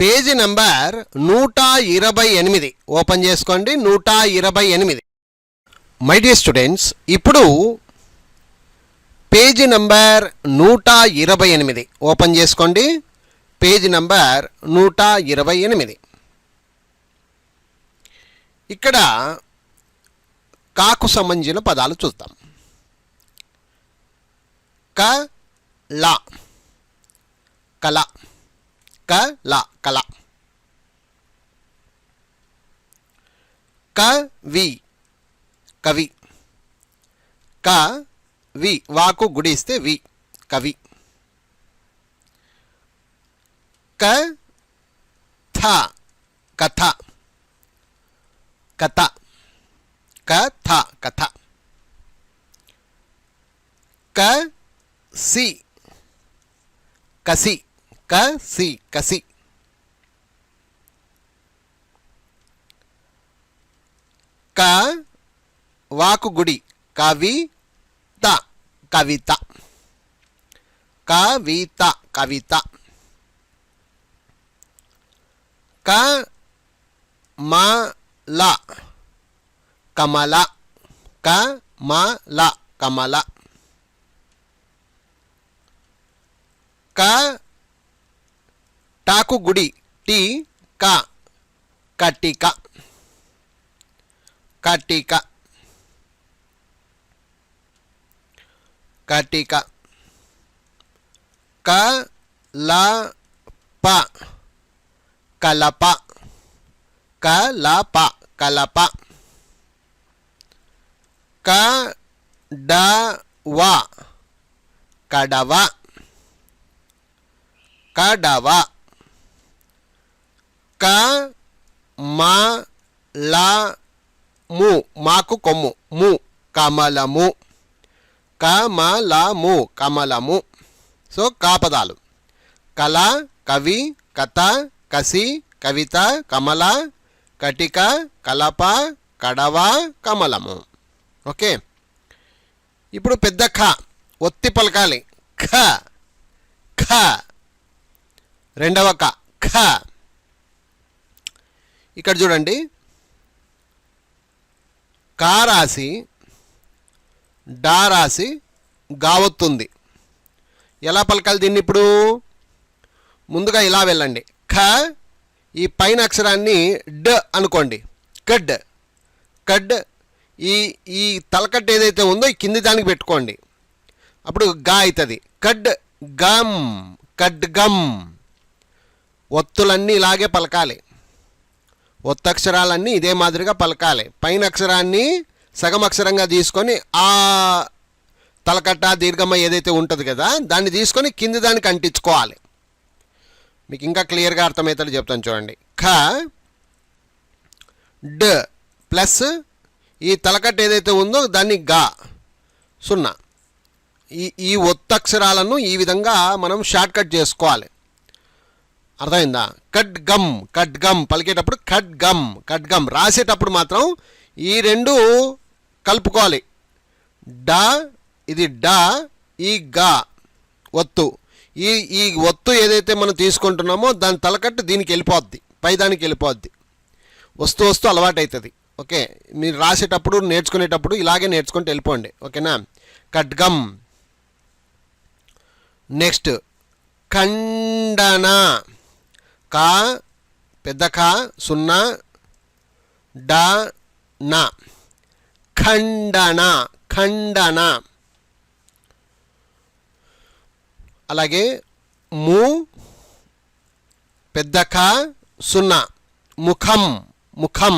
Page number నూట ఇరవై ఎనిమిది. ఓపెన్ చేసుకోండి. నూట ఇరవై ఎనిమిది. మై డియర్ స్టూడెంట్స్ ఇప్పుడు పేజీ నెంబర్ నూట ఇరవై ఎనిమిది. ఓపెన్ చేసుకోండి. పేజీ నెంబర్ నూట ఇరవై ఎనిమిది. ఇక్కడ కాకు సంబంధించిన పదాలు చూద్దాం. క లా. కళ. కళ కళ కవి కవి క వి వాకు గుడి ఇస్తే వి కవి క థ కథ కథ కథ కథ క సి కసి కసి కసి. క వాకు గుడి కవిత కవిత. కవిత కవిత. క మల. కమల. కమల కమల. క టాకు గుడి టీ క కటిక కటిక కటిక క ల ప కలప కలప కలప క డ వ కడవ కడవ క మా లా ము. మాకు కొమ్ము. ము. కమలము. కమలము. కమలము. సో కాపదాలు. కళ కవి కథ కసి కవిత కమల కటిక కలప కడవ కమలము. ఓకే? ఇప్పుడు పెద్ద ఖ ఒత్తి పలకాలి. ఖ ఖ రెండవ క. ఖ ఇక్కడ చూడండి. కా రాసి డా రాసి గావొత్తుంది ఎలా పలకాలి దీన్ని ఇప్పుడు? ముందుగా ఇలా వెళ్ళండి. ఖ ఈ పైన అక్షరాన్ని డ్ అనుకోండి. కడ్. కడ్ ఈ ఈ తలకట్టు ఏదైతే ఉందో ఈ కింది దానికి పెట్టుకోండి. అప్పుడు గా అవుతుంది కడ్ గమ్ కడ్ గమ్. ఒత్తులన్నీ ఇలాగే పలకాలి. ఒత్తక్షరాలన్నీ ఇదే మాదిరిగా పలకాలి. పైన అక్షరాన్ని సగం అక్షరంగా తీసుకొని ఆ తలకట్ట దీర్ఘమ్మ ఏదైతే ఉంటుంది కదా దాన్ని తీసుకొని కింది దానికి అంటించుకోవాలి. మీకు ఇంకా క్లియర్గా అర్థమవుతుంది చెప్తాను చూడండి. ఖ డ్ ప్లస్ ఈ తలకట్ట ఏదైతే ఉందో దాన్ని గా సున్నా. ఈ ఈ ఒత్తక్షరాలను ఈ విధంగా మనం షార్ట్కట్ చేసుకోవాలి. అర్థమైందా? కట్ గమ్ కట్ గమ్ పలికేటప్పుడు కట్ గమ్ కట్ గమ్ రాసేటప్పుడు మాత్రం ఈ రెండు కలుపుకోవాలి. డ ఇది డ ఈ గా ఒత్తు. ఈ ఈ ఒత్తు ఏదైతే మనం తీసుకుంటున్నామో దాని తలకట్టు దీనికి వెళ్ళిపోద్ది పై దానికి వెళ్ళిపోద్ది. వస్తూ వస్తూ అలవాటు అవుతుంది ఓకే? మీరు రాసేటప్పుడు నేర్చుకునేటప్పుడు ఇలాగే నేర్చుకుంటూ వెళ్ళిపోండి. ఓకేనా? ఖడ్గం. నెక్స్ట్ ఖండన. కా పెద్ద కా సున్నా డ నా ఖండన ఖండన. అలాగే ము పెద్ద క సున్నా. ముఖం ముఖం.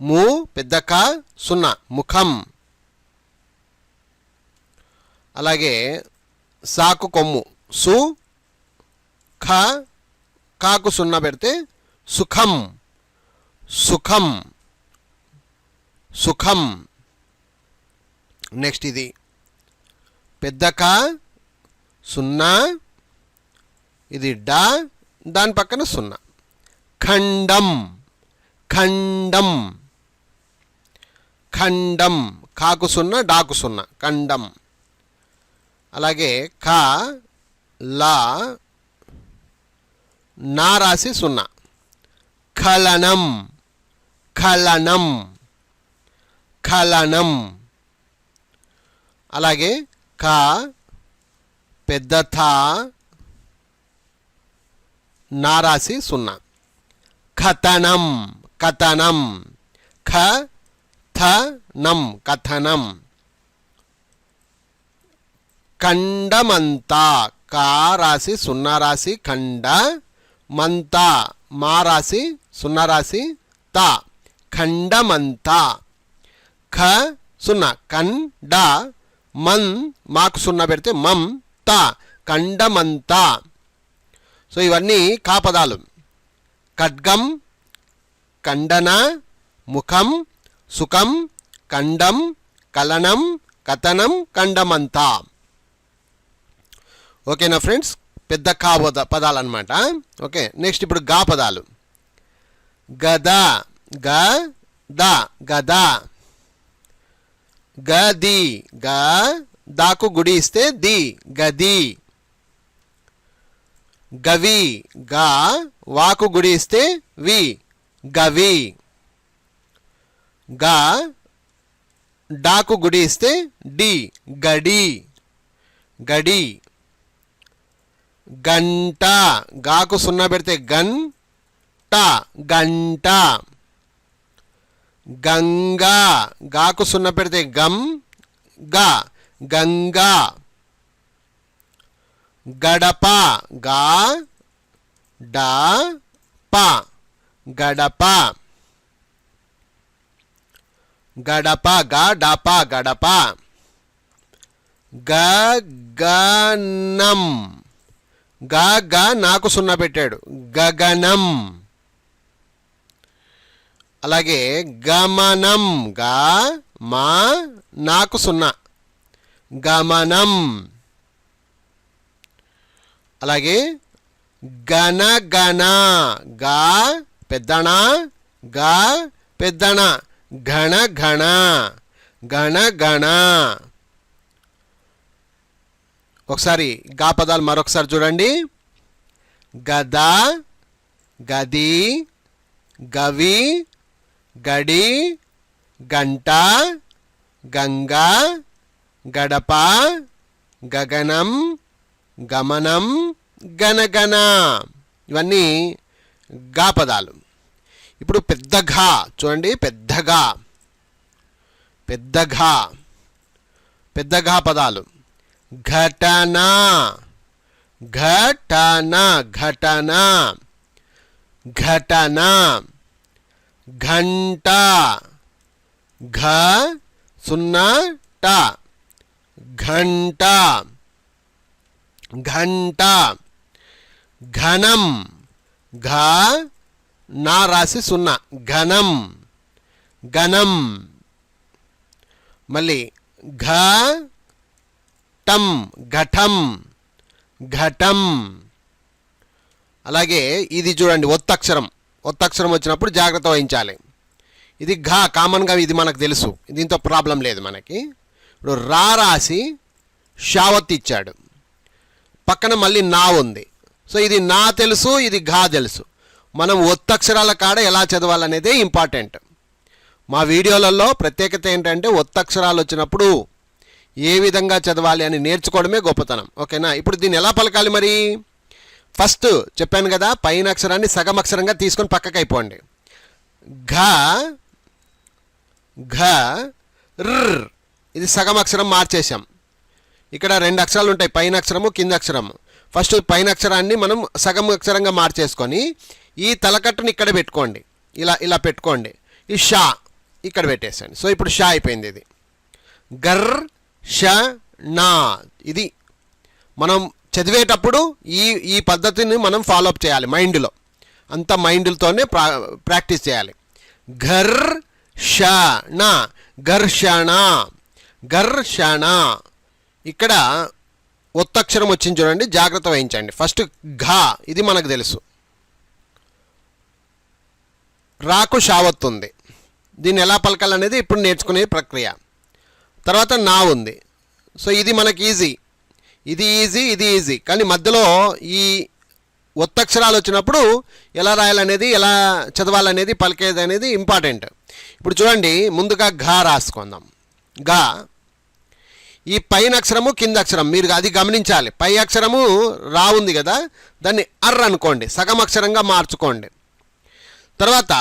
ము పెద్ద క సున్నా. ముఖం. అలాగే సాకు కొమ్ము. సు ఖ కాకు సున్నా పెడితే సుఖం సుఖం సుఖం. నెక్స్ట్ ఇది. పెద్ద కా సున్నా ఇది డా దాని పక్కన సున్నా. ఖండం ఖండం ఖండం. కాకు సున్నా డాకు సున్నా. ఖండం. అలాగే క లా నా రాసి సున్నా. ఖలనం ఖలనం ఖలనం అలాగే క పెద్ద థా నా రాసి సున్నా. కథనం. కథనం. ఖ థనం కథనం. ఖండమంతా. కా రాసి సున్నా రాసి ఖండ మంత మా రాసి సున్నా రాసి త. ఖండమంతా. ఖ సున్నా. కండ మన్ మాకు సున్నా పెడితే మం త. ఖండమంతా. సో ఇవన్నీ కా పదాలు ఖడ్గం ఖండన ముఖం సుఖం ఖండం కలనం కథనం ఖండమంత. ఓకేనా ఫ్రెండ్స్? పెద్ద కా పద పదాలు అనమాట ఓకే నెక్స్ట్ ఇప్పుడు గా పదాలు. గద గ ద గద. గది గ దాకు గుడి ఇస్తే ది గది. గవి గా వాకు గుడి ఇస్తే వి గవి. గా డాకు గుడి ఇస్తే డి గడి. గడి గంట. గాకు సున్నా పెడితే గన్ ట గంట. గంగా. గాకు సున్నా పెడితే గం గా గంగా. గడప గా డా ప గడప. గడప గా డాప గడప. గగనం గా గా నాకు సున్నా పెట్టాడు. గగనం. అలాగే గమనం. గా మా నాకు సున్నా. గమనం. అలాగే గణగణ గా పెద్దణ గా పెద్దణ ఘణ ఘణ ఒకసారి గా పదాలు మరొకసారి చూడండి. గద గది గవి గడి గంట గంగా గడప గగనం గమనం గనగన. ఇవన్నీ గా పదాలు. ఇప్పుడు పెద్ద ఘా చూడండి పెద్దగా పెద్దగా పెద్ద ఘా పదాలు. ఘటన. ఘటన ఘటన. ఘటన. ఘంట. ఘ సున్నా ట. ఘంట. ఘంట. ఘనం. ఘ నా రాసి సున్నా. ఘనం. ఘనం. మళ్ళీ ఘ ఘటం ఘటం ఘటం. అలాగే ఇది చూడండి ఒత్తక్షరం. ఒత్తక్షరం వచ్చినప్పుడు జాగ్రత్త వహించాలి. ఇది ఘా కామన్గా ఇది మనకు తెలుసు. దీంతో ప్రాబ్లం లేదు మనకి. ఇప్పుడు రా రాసి షావత్ ఇచ్చాడు. పక్కన మళ్ళీ నా ఉంది. సో ఇది నా తెలుసు ఇది ఘా తెలుసు. మనం ఒత్తక్షరాల కాడ ఎలా చదవాలనేదే ఇంపార్టెంట్ మా వీడియోలలో ప్రత్యేకత ఏంటంటే ఒత్తక్షరాలు వచ్చినప్పుడు ఏ విధంగా చదవాలి అని నేర్చుకోవడమే గొప్పతనం. ఓకేనా? ఇప్పుడు దీన్ని ఎలా పలకాలి మరి? ఫస్ట్ చెప్పాను కదా పైన అక్షరాన్ని సగం అక్షరంగా తీసుకొని పక్కకి అయిపోండి. ఘ ఘ ఇది సగం అక్షరం మార్చేసాం ఇక్కడ రెండు అక్షరాలు ఉంటాయి పైన అక్షరము కింద అక్షరము. ఫస్ట్ పైన అక్షరాన్ని మనం సగం అక్షరంగా మార్చేసుకొని ఈ తలకట్టుని ఇక్కడ పెట్టుకోండి. ఇలా ఇలా పెట్టుకోండి. ఈ షా ఇక్కడ పెట్టేసండి సో ఇప్పుడు షా అయిపోయింది ఇది. గర్ ష నా ఇది మనం చదివేటప్పుడు ఈ ఈ పద్ధతిని మనం ఫాలో అప్ చేయాలి మైండ్లో. అంత మైండ్లతోనే ప్రా ప్రాక్టీస్ చేయాలి. ఘర్ ఘర్షణ ఘర్షణ ఘర్షణ ఇక్కడ ఒత్తక్షరం వచ్చింది చూడండి జాగ్రత్త వహించండి. ఫస్ట్ ఘా ఇది మనకు తెలుసు. రాకు షావత్ ఉంది. దీన్ని ఎలా పలకాలనేది ఇప్పుడు నేర్చుకునే ప్రక్రియ. తర్వాత నా ఉంది. సో ఇది మనకి ఈజీ ఇది ఈజీ ఇది ఈజీ కానీ మధ్యలో ఈ ఒత్తక్షరాలు వచ్చినప్పుడు ఎలా రాయాలనేది ఎలా చదవాలనేది పలికేది అనేది ఇంపార్టెంట్ ఇప్పుడు చూడండి ముందుగా ఘా రాసుకుందాం. ఘా. ఈ పైన అక్షరము కింద అక్షరం. మీరు అది గమనించాలి. పై అక్షరము రా ఉంది కదా దాన్ని అర్ర అనుకోండి. సగం అక్షరంగా మార్చుకోండి. తర్వాత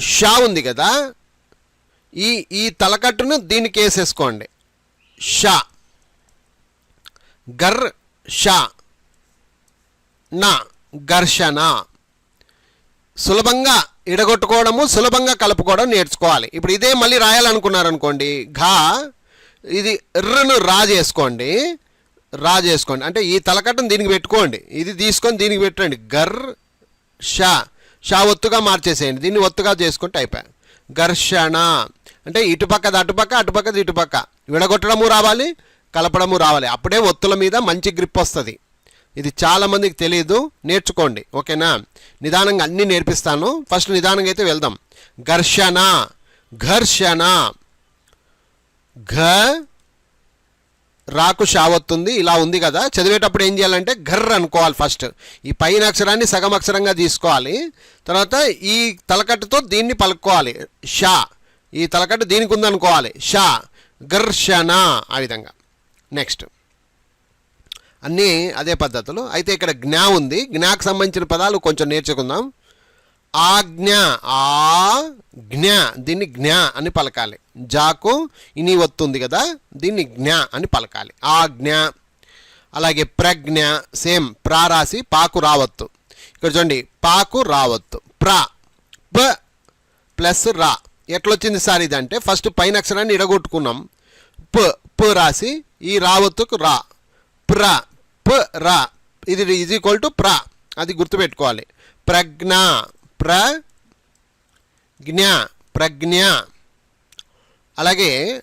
షా ఉంది కదా ఈ ఈ తలకట్టును దీనికి వేసేసుకోండి షా. గర్ షా. నా. ఘర్షణ. సులభంగా ఇడగొట్టుకోవడము సులభంగా కలుపుకోవడం నేర్చుకోవాలి. ఇప్పుడు ఇదే మళ్ళీ రాయాలనుకున్నారనుకోండి ఘా. ఇది ఎర్రను రా చేసుకోండి రా చేసుకోండి అంటే ఈ తలకట్టును దీనికి పెట్టుకోండి. ఇది తీసుకొని దీనికి పెట్టండి. గర్ షా. షా ఒత్తుగా మార్చేసేయండి. దీన్ని ఒత్తుగా చేసుకుంటే అయిపోయాయి ఘర్షణ. అంటే ఇటుపక్కది అటుపక్క అటుపక్కది ఇటుపక్క విడగొట్టడము రావాలి కలపడము రావాలి. అప్పుడే ఒత్తుల మీద మంచి గ్రిప్ వస్తుంది. ఇది చాలామందికి తెలియదు నేర్చుకోండి. ఓకేనా? నిదానంగా అన్నీ నేర్పిస్తాను. ఫస్ట్ నిదానంగా అయితే వెళ్దాం. ఘర్షణ. ఘర్షణ. ఘ రాకు షావత్తుంది. ఇలా ఉంది కదా. చదివేటప్పుడు ఏం చేయాలంటే ఘర్ర అనుకోవాలి ఫస్ట్. ఈ పైన అక్షరాన్ని సగం అక్షరంగా తీసుకోవాలి. తర్వాత ఈ తలకట్టుతో దీన్ని పలుకోవాలి షా. ఈ తలకట్టు దీనికి ఉందనుకోవాలి షా ఘర్షణ ఆ విధంగా. నెక్స్ట్ అన్నీ అదే పద్ధతులు. అయితే ఇక్కడ జ్ఞా ఉంది. జ్ఞాకు సంబంధించిన పదాలు కొంచెం నేర్చుకుందాం. ఆజ్ఞ ఆ జ్ఞ దీన్ని జ్ఞ అని పలకాలి. జాకు ఇని వస్తుంది కదా దీన్ని జ్ఞ అని పలకాలి. ఆజ్ఞ అలాగే ప్రజ్ఞ సేమ్. ప్రా రాసి పాకు రావత్తు ఇక్కడ చూడండి పాకు రావత్తు ప్రా ప ప్లస్ రా. ఎట్లొచ్చింది సార్ ఇదంటే ఫస్ట్ పైన అక్షరాన్ని ఇడగొట్టుకున్నాం. ప ప రాసి ఈ రావత్తుకు రా. ప్ర ప రా. ఇది ఈజ్ ఈక్వల్ టు ప్ర. అది గుర్తుపెట్టుకోవాలి. ప్రజ్ఞ ప్ర జ్ఞ ప్రజ్ఞ. అలాగే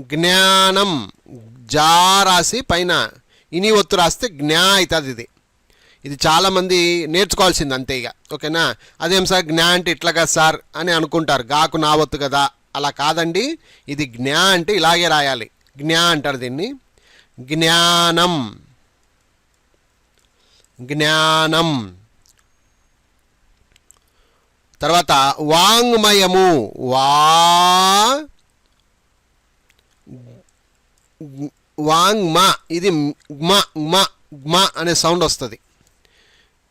జ్ఞానం జా రాసి పైన ఇని ఒత్తు రాస్తే జ్ఞా అవుతుంది ఇది. ఇది చాలామంది నేర్చుకోవాల్సింది అంతే ఇక. ఓకేనా? అదేం సార్? జ్ఞా అంటే ఇట్లాగా సార్ అని అనుకుంటారు. గాకు నావత్తు కదా. అలా కాదండి. ఇది జ్ఞా అంటే ఇలాగే రాయాలి. జ్ఞా అంటారు దీన్ని. జ్ఞానం. జ్ఞానం. తర్వాత వాంగ్మయము. వా వాంగ్మ. ఇది మ మ మ అనే సౌండ్ వస్తుంది.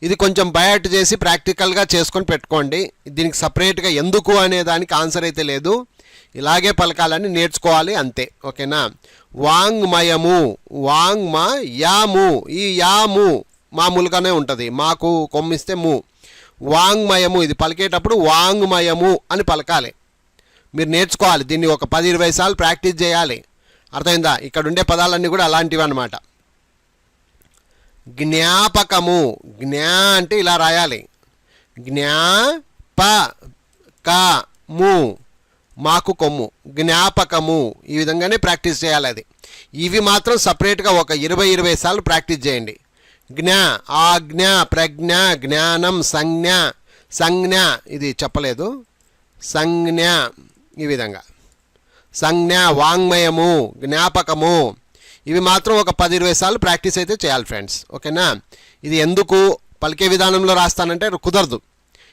ఇది కొంచెం బయట చేసి ప్రాక్టికల్గా చేసుకొని పెట్టుకోండి. దీనికి సపరేట్గా ఎందుకు అనే దానికి ఆన్సర్ అయితే లేదు. ఇలాగే పలకాలని నేర్చుకోవాలి అంతే. ఓకేనా? వాంగ్మయము వాంగ్మ యాము ఈ యాము మామూలుగానే ఉంటుంది. మాకు కొమ్మిస్తే ము. వాంగ్మయము ఇది పలికేటప్పుడు వాంగ్మయము అని పలకాలి. మీరు నేర్చుకోవాలి. దీన్ని ఒక పది ఇరవై సార్లు ప్రాక్టీస్ చేయాలి. అర్థమైందా? ఇక్కడ ఉండే పదాలన్నీ కూడా అలాంటివి అన్నమాట జ్ఞాపకము. జ్ఞా అంటే ఇలా రాయాలి. జ్ఞా ప క ము మాకు కొమ్ము. జ్ఞాపకము. ఈ విధంగానే ప్రాక్టీస్ చేయాలి అది. ఇవి మాత్రం సపరేట్గా ఒక ఇరవై ఇరవై సార్లు ప్రాక్టీస్ చేయండి. జ్ఞ ఆజ్ఞ ప్రజ్ఞ జ్ఞానం సంజ్ఞ సంజ్ఞ. ఇది చెప్పలేదు. సంజ్ఞ. ఈ విధంగా. సంజ్ఞ వాంగ్మయము జ్ఞాపకము. ఇవి మాత్రం ఒక పది ఇరవై సార్లు ప్రాక్టీస్ అయితే చేయాలి ఫ్రెండ్స్. ఓకేనా? ఇది ఎందుకు పలికే విధానంలో రాస్తానంటే కుదరదు.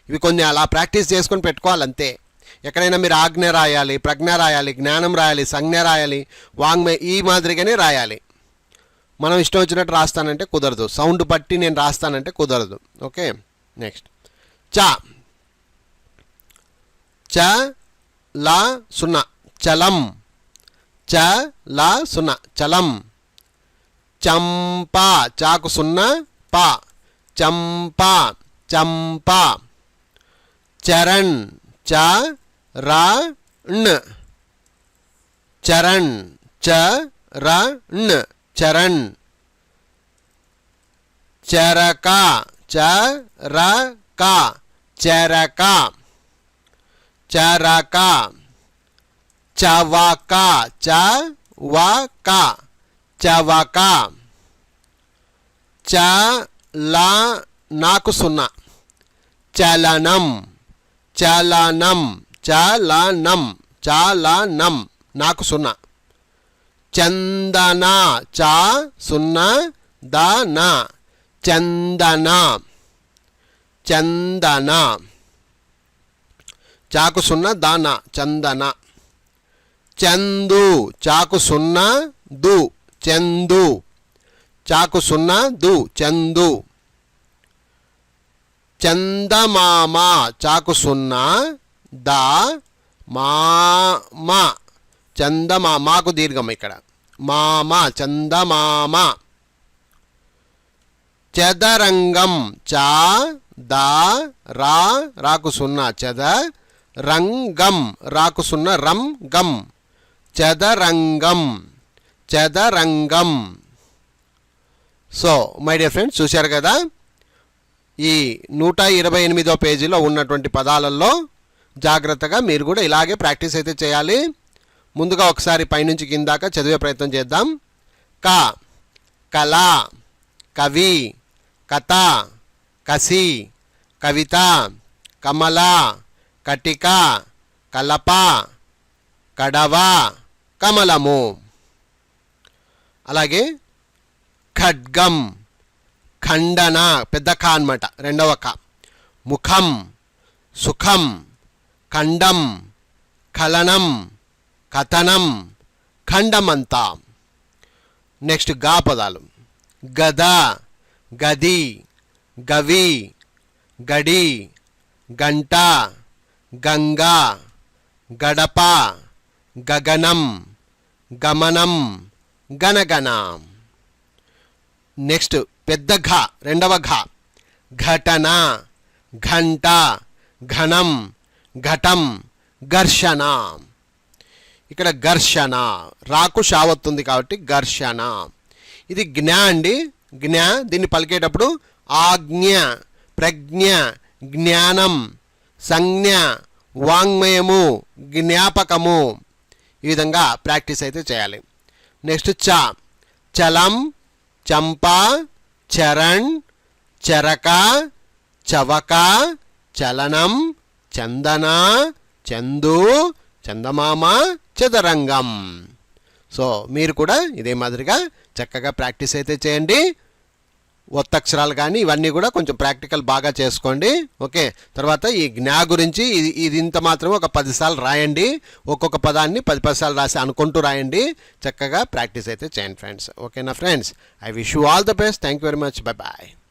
ఇవి కొన్ని అలా ప్రాక్టీస్ చేసుకొని పెట్టుకోవాలి అంతే ఎక్కడైనా మీరు ఆజ్ఞ రాయాలి ప్రజ్ఞ రాయాలి జ్ఞానం రాయాలి సంజ్ఞ రాయాలి వాంగ్మయ ఈ మాదిరిగానే రాయాలి. మనం ఇష్టం వచ్చినట్టు రాస్తానంటే కుదరదు. సౌండ్ బట్టి నేను రాస్తానంటే కుదరదు. ఓకే? నెక్స్ట్. చా. చ లా సున్నా. చలం. చ లా సున్నా. చలం. చంపా. చాకు సున్నా పా. చంపా. చంపా. చరణ్. చ రా ణ్. చరణ్. చ రా ణ్. చరణ్. చరక. చ ర క. చరక. చరక. చవక చవక చవక. చల నాకు సున్నా. చలనం చలనం చలనం చలనం నాకు సున్నా. చందన చ సున్నా దన. చందన చందన. చాకు సున్నా దాన చందన. చందు చాకు సున్నా దు చందు. చాకు సున్నా దు చందు. చందమామ చాకు సున్నా ద మామ. చందమా మాకు దీర్ఘం ఇక్కడ. మామ చందమామ. చదరంగం చా ద రా రాకు సున్నా చద రంగం రాకు సున్నా రం గం చదరంగం. చదరంగం. సో మై డియర్ ఫ్రెండ్స్ చూశారు కదా? ఈ నూట ఇరవై ఎనిమిదో పేజీలో ఉన్నటువంటి పదాలలో జాగ్రత్తగా మీరు కూడా ఇలాగే ప్రాక్టీస్ అయితే చేయాలి. ముందుగా ఒకసారి పైనుంచి కిందాక చదివే ప్రయత్నం చేద్దాం. క కళ కవి కథ కసి కవిత కమల కటిక కలప కడవ. కమలము. అలాగే ఖడ్గం ఖండన పెద్ద క అనమాట రెండవ క. ముఖం సుఖం ఖండం ఖలనం కథనం ఖండమంతా. నెక్స్ట్గా పదాలు. గద గది గవి గడి గంట గంగా గడప గగనం. గమనం గనగన నెక్స్ట్ పెద్ద ఘ రెండవ ఘ. ఘటన ఘంట ఘనం ఘటం ఘర్షణ. ఇక్కడ ఘర్షణ రాకు షావత్తుంది కాబట్టి ఘర్షణ. ఇది జ్ఞ అండి. జ్ఞ దీన్ని పలికేటప్పుడు ఆజ్ఞ ప్రజ్ఞ జ్ఞానం సంజ్ఞ వాంగ్మయము జ్ఞాపకము. ఈ విధంగా ప్రాక్టీస్ అయితే చేయాలి. నెక్స్ట్ చ చలం చంప చరణ్ చరక చవక చలనం చందన చందు చందమామ చదరంగం. సో మీరు కూడా ఇదే మాదిరిగా చక్కగా ప్రాక్టీస్ అయితే చేయండి. ఒత్తక్షరాలు కానీ ఇవన్నీ కూడా కొంచెం ప్రాక్టికల్ బాగా చేసుకోండి. ఓకే. తర్వాత ఈ జ్ఞా గురించి ఇది ఇది ఇంత మాత్రమే ఒక పదిసార్లు రాయండి. ఒక్కొక్క పదాన్ని పది పదిసార్లు రాసి అనుకుంటూ రాయండి. చక్కగా ప్రాక్టీస్ అయితే చేయండి ఫ్రెండ్స్. ఓకేనా friends? I wish you all the best. Thank you very much. Bye bye.